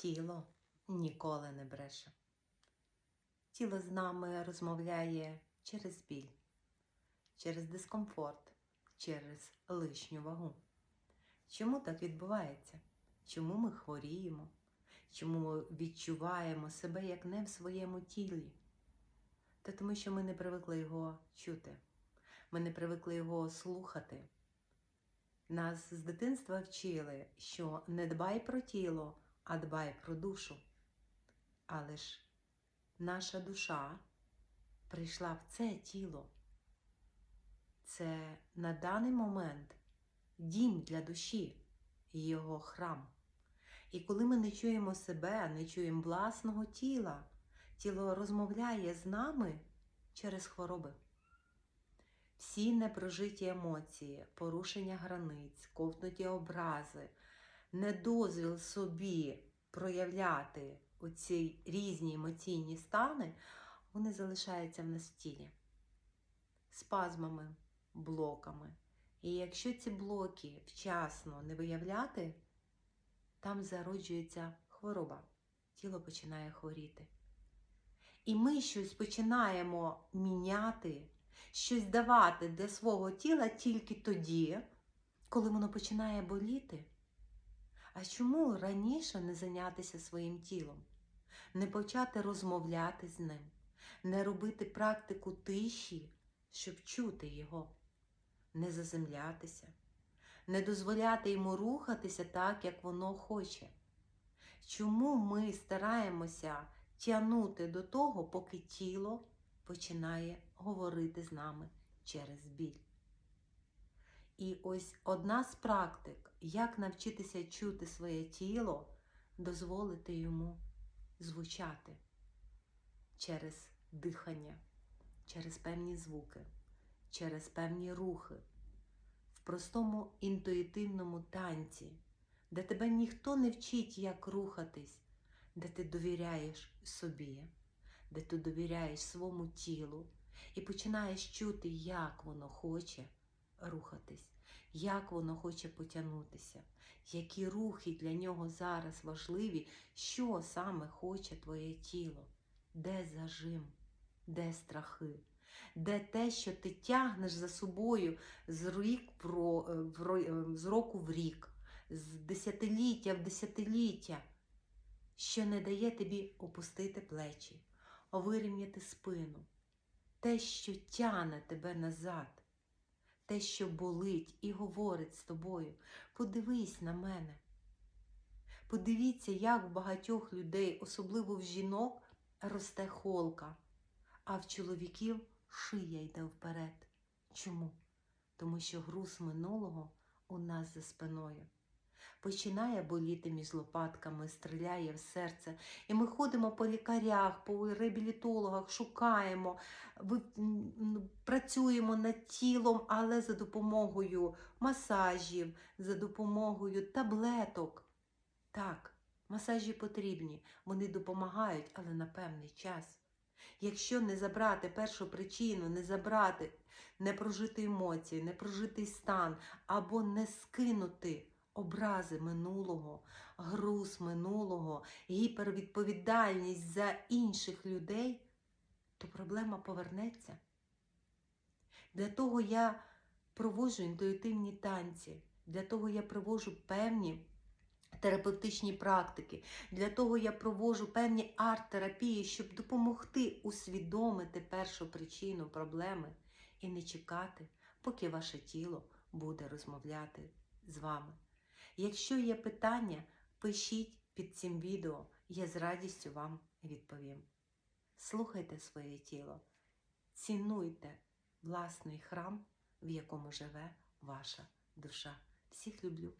Тіло ніколи не бреше. Тіло з нами розмовляє через біль, через дискомфорт, через лишню вагу. Чому так відбувається? Чому ми хворіємо? Чому ми відчуваємо себе як не в своєму тілі? Та тому, що ми не привикли його чути, ми не привикли його слухати. Нас з дитинства вчили, що не дбай про тіло, а дбай про душу. Але ж наша душа прийшла в це тіло. Це на даний момент дім для душі, його храм. І коли ми не чуємо себе, не чуємо власного тіла, тіло розмовляє з нами через хвороби. Всі непрожиті емоції, порушення границь, ковтнуті образи, недозвіл собі проявляти оці різні емоційні стани, вони залишаються в нас в тілі спазмами, блоками. І якщо ці блоки вчасно не виявляти, там зароджується хвороба, тіло починає хворіти. І ми щось починаємо міняти, щось давати для свого тіла тільки тоді, коли воно починає боліти. А чому раніше не зайнятися своїм тілом, не почати розмовляти з ним, не робити практику тиші, щоб чути його, не заземлятися, не дозволяти йому рухатися так, як воно хоче? Чому ми стараємося тягнути до того, поки тіло починає говорити з нами через біль? І ось одна з практик, як навчитися чути своє тіло, дозволити йому звучати через дихання, через певні звуки, через певні рухи, в простому інтуїтивному танці, де тебе ніхто не вчить, як рухатись, де ти довіряєш собі, де ти довіряєш своєму тілу і починаєш чути, як воно хоче рухатись, як воно хоче потягнутися, які рухи для нього зараз важливі, що саме хоче твоє тіло, де зажим, де страхи, де те, що ти тягнеш за собою з, рік в ро- в ро- з року в рік, з десятиліття в десятиліття, що не дає тобі опустити плечі, вирівняти спину, те, що тяне тебе назад те, що болить і говорить з тобою. Подивись на мене. Подивіться, як в багатьох людей, особливо в жінок, росте холка, а в чоловіків шия йде вперед. Чому? Тому що груз минулого у нас за спиною. Починає боліти між лопатками, стріляє в серце. І ми ходимо по лікарях, по реабілітологах, шукаємо, працюємо над тілом, але за допомогою масажів, за допомогою таблеток. Так, масажі потрібні, вони допомагають, але на певний час. Якщо не забрати першу причину, не забрати, не прожити емоції, не прожитий стан або не скинути образи минулого, груз минулого, гіпервідповідальність за інших людей, то проблема повернеться. Для того я проводжу інтуїтивні танці, для того я проводжу певні терапевтичні практики, для того я проводжу певні арт-терапії, щоб допомогти усвідомити першу причину проблеми і не чекати, поки ваше тіло буде розмовляти з вами. Якщо є питання, пишіть під цим відео, я з радістю вам відповім. Слухайте своє тіло, цінуйте власний храм, в якому живе ваша душа. Всіх люблю.